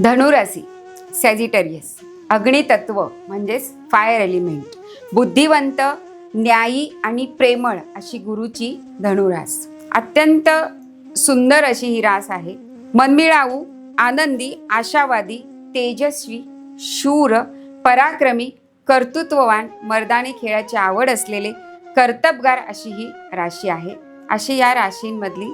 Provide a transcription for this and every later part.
धनुराशी सॅजिटेरियस अग्नितत्व म्हणजेच fire element बुद्धिवंत न्यायी आणि प्रेमळ अशी गुरुची धनुरास. अत्यंत सुंदर अशी ही रास आहे. मनमिळावू आनंदी आशावादी तेजस्वी शूर पराक्रमी कर्तृत्ववान मर्दानी खेळाची आवड असलेले कर्तबगार अशी ही राशी आहे. अशी या राशींमधली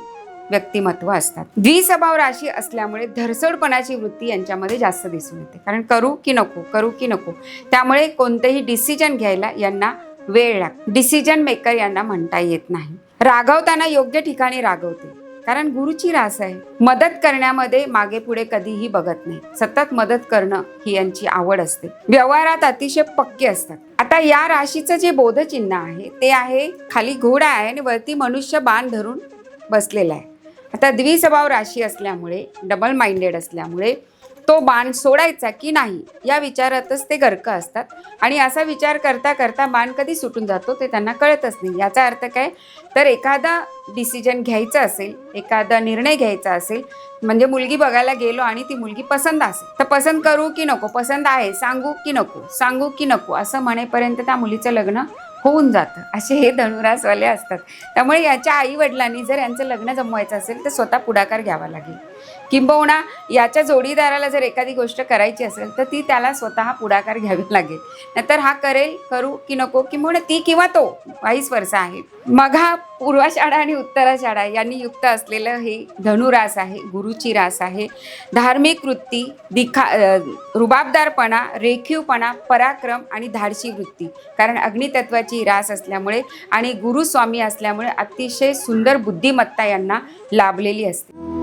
व्यक्तिमत्व असतात. द्विस्वभाव राशी असल्यामुळे धरसोडपणाची वृत्ती यांच्यामध्ये जास्त दिसून येते. कारण करू की नको करू की नको त्यामुळे कोणतेही डिसिजन घ्यायला यांना वेळ लागतो डिसिजन मेकर यांना म्हणता येत नाही. रागवताना योग्य ठिकाणी रागवते. कारण गुरुची रास आहे. मदत करण्यामध्ये मागे पुढे कधीही बघत नाही. सतत मदत करणं ही यांची आवड असते. व्यवहारात अतिशय पक्के असतात. आता या राशीचं जे बोधचिन्ह आहे ते आहे खाली घोडा आहे आणि वरती मनुष्य बाण धरून बसलेला आहे. आता द्विस्वभाव राशी असल्यामुळे डबल माइंडेड असल्यामुळे तो बाण सोडायचा की नाही या विचारातच ते गर्क असतात. आणि असा विचार करता करता बाण कधी सुटून जातो ते त्यांना कळतच नाही. याचा अर्थ काय? तर एखादा डिसिजन घ्यायचं असेल एखादा निर्णय घ्यायचा असेल म्हणजे मुलगी बघायला गेलो आणि ती मुलगी पसंत असेल तर पसंत करू की नको? पसंत आहे सांगू की नको? सांगू की नको? असं म्हणेपर्यंत त्या मुलीचं लग्न होऊन जातं. असे हे धनुरासवाले असतात. त्यामुळे याच्या आई वडिलांनी जर यांचं लग्न जमवायचं असेल तर स्वतः पुढाकार घ्यावा लागेल. किंबहुना याच्या जोडीदाराला जर एखादी गोष्ट करायची असेल तर ती त्याला स्वतः पुढाकार घ्यावी लागेल. नंतर हा करेल करू की नको किंबहुना ती किंवा तो वाईस वर्ष आहे. मग हा पूर्वाषाढा आणि उत्तराषाढा यांनी युक्त असलेलं हे धनुरास आहे गुरुची रास आहे. धार्मिक वृत्ती दिखा रुबाबदारपणा रेखीवपणा पराक्रम आणि धाडशी वृत्ती. कारण अग्नितत्वाची रास असल्यामुळे आणि गुरुस्वामी असल्यामुळे अतिशय सुंदर बुद्धिमत्ता यांना लाभलेली असते.